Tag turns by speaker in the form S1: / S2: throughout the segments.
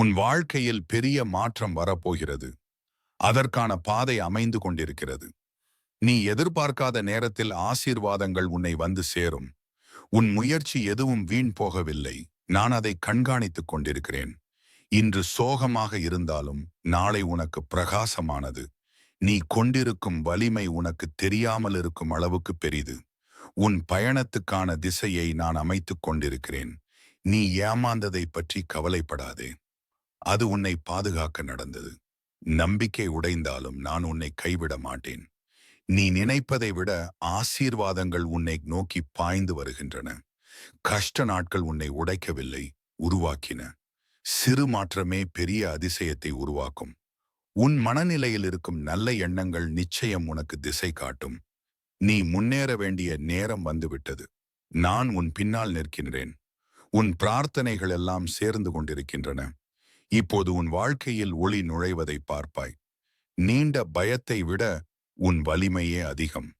S1: உன் வாழ்க்கையில் பெரிய மாற்றம் வரப்போகிறது. அதற்கான பாதை அமைந்து கொண்டிருக்கிறது. நீ எதிர்பார்க்காத நேரத்தில் ஆசீர்வாதங்கள் உன்னை வந்து சேரும். உன் முயற்சி எதுவும் வீண் போகவில்லை. நான் அதை கண்காணித்துக் கொண்டிருக்கிறேன். இன்று சோகமாக இருந்தாலும் நாளை உனக்கு பிரகாசமானது. நீ கொண்டிருக்கும் வலிமை உனக்கு தெரியாமல் இருக்கும் அளவுக்கு பெரிது. உன் பயணத்துக்கான திசையை நான் அமைத்துக் கொண்டிருக்கிறேன். நீ ஏமாந்ததை பற்றி கவலைப்படாதே. அது உன்னை பாதுகாக்க நடந்தது. நம்பிக்கை உடைந்தாலும் நான் உன்னை கைவிட மாட்டேன். நீ நினைப்பதை விட ஆசீர்வாதங்கள் உன்னை நோக்கி பாய்ந்து வருகின்றன. கஷ்ட நாட்கள் உன்னை உடைக்கவில்லை உருவாக்கின. சிறு மாற்றமே பெரிய அதிசயத்தை உருவாக்கும். உன் மனநிலையில் இருக்கும் நல்ல எண்ணங்கள் நிச்சயம் உனக்கு திசை காட்டும். நீ முன்னேற வேண்டிய நேரம் வந்துவிட்டது. நான் உன் பின்னால் நிற்கின்றேன். உன் பிரார்த்தனைகள் எல்லாம் சேர்ந்து கொண்டிருக்கின்றன. இப்போது உன் வாழ்க்கையில் ஒளி நுழைவதை பார்ப்பாய். நீண்ட பயத்தை விட உன் வலிமையே அதிகம்.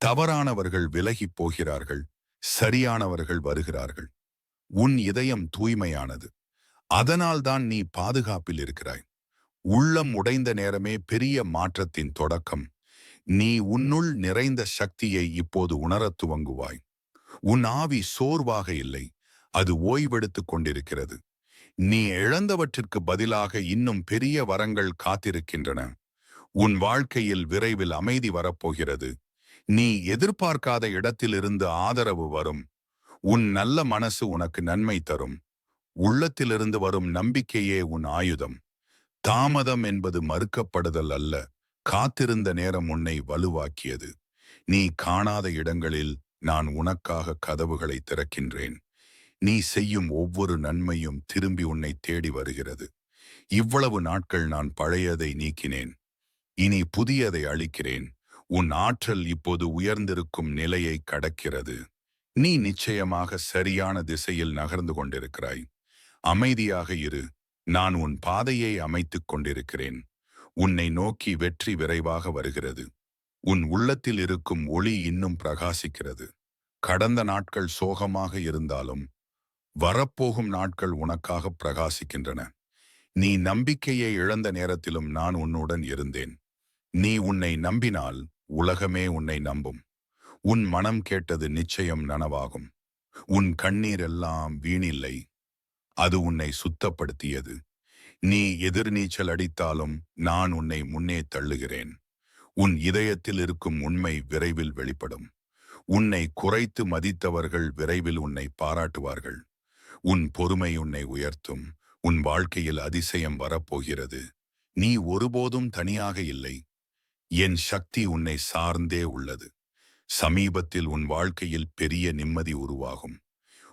S1: தவறானவர்கள் விலகிப் போகிறார்கள் சரியானவர்கள் வருகிறார்கள். உன் இதயம் தூய்மையானது. அதனால்தான் நீ பாதுகாப்பில் இருக்கிறாய். உள்ளம் உடைந்த நேரமே பெரிய மாற்றத்தின் தொடக்கம். நீ உன்னுள் நிறைந்த சக்தியை இப்போது உணரத் துவங்குவாய். உன் ஆவி சோர்வாக இல்லை அது ஓய்வெடுத்துக் கொண்டிருக்கிறது. நீ இழந்தவற்றிற்கு பதிலாக இன்னும் பெரிய வரங்கள் காத்திருக்கின்றன. உன் வாழ்க்கையில் விரைவில் அமைதி வரப்போகிறது. நீ எதிர்பார்க்காத இடத்திலிருந்து ஆதரவு வரும். உன் நல்ல மனசு உனக்கு நன்மை தரும். உள்ளத்திலிருந்து வரும் நம்பிக்கையே உன் ஆயுதம். தாமதம் என்பது மறுக்கப்படுதல் அல்ல. காத்திருந்த நேரம் உன்னை வலுவாக்கியது. நீ காணாத இடங்களில் நான் உனக்காக கதவுகளை திறக்கின்றேன். நீ செய்யும் ஒவ்வொரு நன்மையும் திரும்பி உன்னை தேடி வருகிறது. இவ்வளவு நாட்கள் நான் பழையதை நீக்கினேன். இனி புதியதை அளிக்கிறேன் உன் ஆற்றல் இப்போது உயர்ந்திருக்கும் நிலையை கடக்கிறது. நீ நிச்சயமாக சரியான திசையில் நகர்ந்து கொண்டிருக்கிறாய். அமைதியாக இரு. நான் உன் பாதையை அமைத்துக் கொண்டிருக்கிறேன். உன்னை நோக்கி வெற்றி விரைவாக வருகிறது. உன் உள்ளத்தில் இருக்கும் ஒளி இன்னும் பிரகாசிக்கிறது. கடந்த நாட்கள் சோகமாக இருந்தாலும் வரப்போகும் நாட்கள் உனக்காக பிரகாசிக்கின்றன. நீ நம்பிக்கையை இழந்த நேரத்திலும் நான் உன்னுடன் இருந்தேன். நீ உன்னை நம்பினால் உலகமே உன்னை நம்பும். உன் மனம் கேட்டது நிச்சயம் நனவாகும். உன் கண்ணீர் எல்லாம் வீணில்லை. அது உன்னை சுத்தப்படுத்தியது. நீ எதிர்நீச்சல் அடித்தாலும் நான் உன்னை முன்னே தள்ளுகிறேன். உன் இதயத்தில் இருக்கும் உண்மை விரைவில் வெளிப்படும். உன்னை குறைத்து மதித்தவர்கள் விரைவில் உன்னை பாராட்டுவார்கள். உன் பொறுமை உன்னை உயர்த்தும் உன் வாழ்க்கையில் அதிசயம் வரப்போகிறது. நீ ஒருபோதும் தனியாக இல்லை. என் சக்தி உன்னை சார்ந்தே உள்ளது. சமீபத்தில் உன் வாழ்க்கையில் பெரிய நிம்மதி உருவாகும்.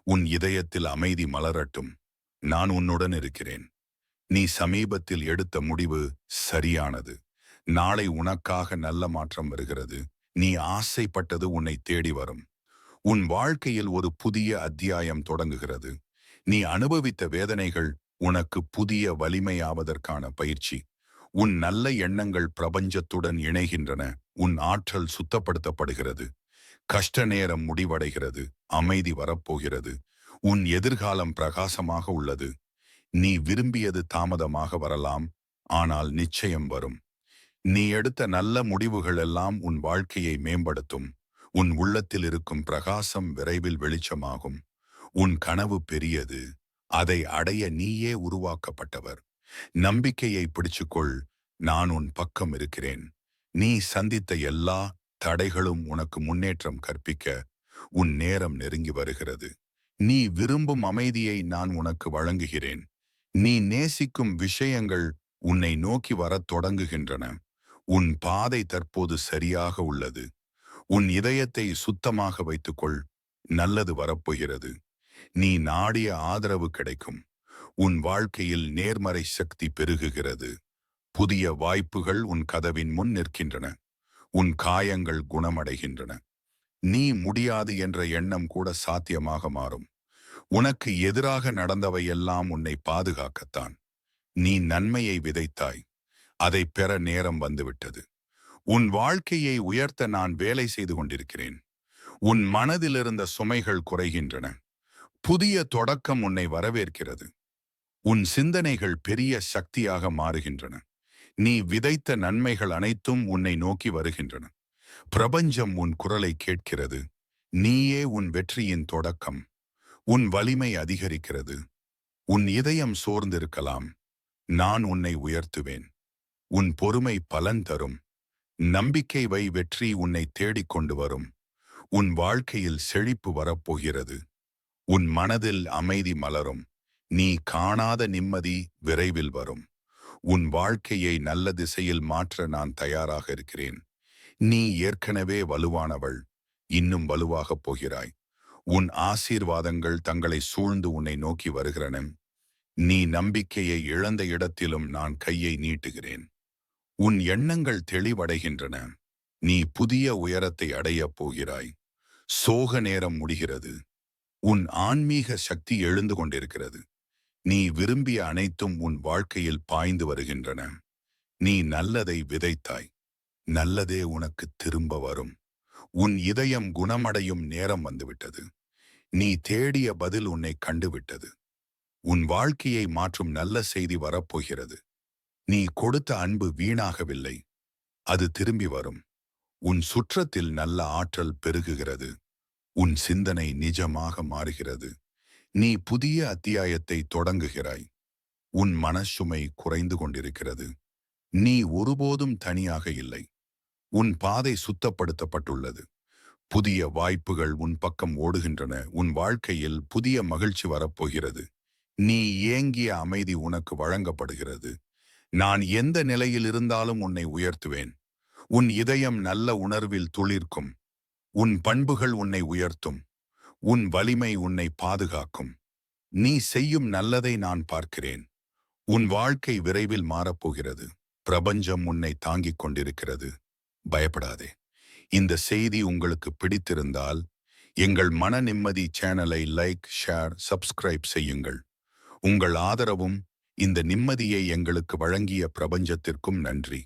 S1: உன் இதயத்தில் அமைதி மலரட்டும். நான் உன்னுடன் இருக்கிறேன். நீ சமீபத்தில் எடுத்த முடிவு சரியானது. நாளை உனக்காக நல்ல மாற்றம் வருகிறது. நீ ஆசைப்பட்டது உன்னை தேடி வரும். உன் வாழ்க்கையில் ஒரு புதிய அத்தியாயம் தொடங்குகிறது. நீ அனுபவித்த வேதனைகள் உனக்கு புதிய வலிமையாவதற்கான பயிற்சி. உன் நல்ல எண்ணங்கள் பிரபஞ்சத்துடன் இணைகின்றன. உன் ஆற்றல் சுத்தப்படுத்தப்படுகிறது. கஷ்ட நேரம் முடிவடைகிறது. அமைதி வரப்போகிறது. உன் எதிர்காலம் பிரகாசமாக உள்ளது. நீ விரும்பியது தாமதமாக வரலாம். ஆனால் நிச்சயம் வரும். நீ எடுத்த நல்ல முடிவுகள் எல்லாம் உன் வாழ்க்கையை மேம்படுத்தும். உன் உள்ளத்தில் இருக்கும் பிரகாசம் விரைவில் வெளிச்சமாகும். உன் கனவு பெரியது. அதை அடைய நீயே உருவாக்கப்பட்டவர். நம்பிக்கையை பிடிச்சுக்கொள். நான் உன் பக்கம் இருக்கிறேன். நீ சந்தித்த எல்லா தடைகளும் உனக்கு முன்னேற்றம் கற்பிக்க உன் நேரம் நெருங்கி வருகிறது. நீ விரும்பும் அமைதியை நான் உனக்கு வழங்குகிறேன். நீ நேசிக்கும் விஷயங்கள் உன்னை நோக்கி வரத் தொடங்குகின்றன. உன் பாதை தற்போது சரியாக உள்ளது. உன் இதயத்தை சுத்தமாக வைத்துக்கொள். நல்லது வரப்போகிறது. நீ நாடிய ஆதரவு கிடைக்கும். உன் வாழ்க்கையில் நேர்மறை சக்தி பெருகுகிறது. புதிய வாய்ப்புகள் உன் கதவின் முன் நிற்கின்றன. உன் காயங்கள் குணமடைகின்றன. நீ முடியாது என்ற எண்ணம் கூட சாத்தியமாக மாறும். உனக்கு எதிராக நடந்தவையெல்லாம் உன்னை பாதுகாக்கத்தான். நீ நன்மையை விதைத்தாய். அதை பெற நேரம் வந்துவிட்டது. உன் வாழ்க்கையை உயர்த்த நான் வேலை செய்து கொண்டிருக்கிறேன். உன் மனதிலிருந்த சுமைகள் குறைகின்றன. புதிய தொடக்கம் உன்னை வரவேற்கிறது. உன் சிந்தனைகள் பெரிய சக்தியாக மாறுகின்றன. நீ விதைத்த நன்மைகள் அனைத்தும் உன்னை நோக்கி வருகின்றன. பிரபஞ்சம் உன் குரலை கேட்கிறது. நீயே உன் வெற்றியின் தொடக்கம். உன் வலிமை அதிகரிக்கிறது. உன் இதயம் சோர்ந்திருக்கலாம். நான் உன்னை உயர்த்துவேன். உன் பொறுமை பலன் தரும். நம்பிக்கை வை வெற்றி உன்னை தேடிக் கொண்டு வரும். உன் வாழ்க்கையில் செழிப்பு வரப்போகிறது. உன் மனதில் அமைதி மலரும். நீ காணாத நிம்மதி விரைவில் வரும். உன் வாழ்க்கையை நல்ல திசையில் மாற்ற நான் தயாராக இருக்கிறேன். நீ ஏற்கனவே வலுவானவள். இன்னும் வலுவாகப் போகிறாய். உன் ஆசீர்வாதங்கள் தங்களை சூழ்ந்து உன்னை நோக்கி வருகிறன. நீ நம்பிக்கையை இழந்த இடத்திலும் நான் கையை நீட்டுகிறேன். உன் எண்ணங்கள் தெளிவடைகின்றன. நீ புதிய உயரத்தை அடையப் போகிறாய். சோக நேரம் முடிகிறது. உன் ஆன்மீக சக்தி எழுந்து கொண்டிருக்கிறது. நீ விரும்பிய அனைத்தும் உன் வாழ்க்கையில் பாய்ந்து வருகின்றன. நீ நல்லதை விதைத்தாய். நல்லதே உனக்கு திரும்ப வரும். உன் இதயம் குணமடையும் நேரம் வந்துவிட்டது. நீ தேடிய பதில் உன்னை கண்டுவிட்டது. உன் வாழ்க்கையை மாற்றும் நல்ல செய்தி வரப்போகிறது. நீ கொடுத்த அன்பு வீணாகவில்லை. அது திரும்பி வரும். உன் சுற்றத்தில் நல்ல ஆற்றல் பெருகுகிறது. உன் சிந்தனை நிஜமாக மாறுகிறது. நீ புதிய அத்தியாயத்தை தொடங்குகிறாய். உன் மனசுமை குறைந்து கொண்டிருக்கிறது. நீ ஒருபோதும் தனியாக இல்லை. உன் பாதை சுத்தப்படுத்தப்பட்டுள்ளது. புதிய வாய்ப்புகள் உன் பக்கம் ஓடுகின்றன. உன் வாழ்க்கையில் புதிய மகிழ்ச்சி வரப்போகிறது. நீ ஏங்கிய அமைதி உனக்கு வழங்கப்படுகிறது. நான் எந்த நிலையில் இருந்தாலும் உன்னை உயர்த்துவேன். உன் இதயம் நல்ல உணர்வில் துளிர்க்கும். உன் பண்புகள் உன்னை உயர்த்தும். உன் வலிமை உன்னை பாதுகாக்கும். நீ செய்யும் நல்லதை நான் பார்க்கிறேன். உன் வாழ்க்கை விரைவில் மாறப்போகிறது. பிரபஞ்சம் உன்னை தாங்கிக் கொண்டிருக்கிறது. பயப்படாதே. இந்த செய்தி உங்களுக்கு பிடித்திருந்தால் எங்கள் மன நிம்மதி சேனலை லைக் ஷேர் சப்ஸ்கிரைப் செய்யுங்கள். உங்கள் ஆதரவும் இந்த நிம்மதியை எங்களுக்கு வழங்கிய பிரபஞ்சத்திற்கும் நன்றி.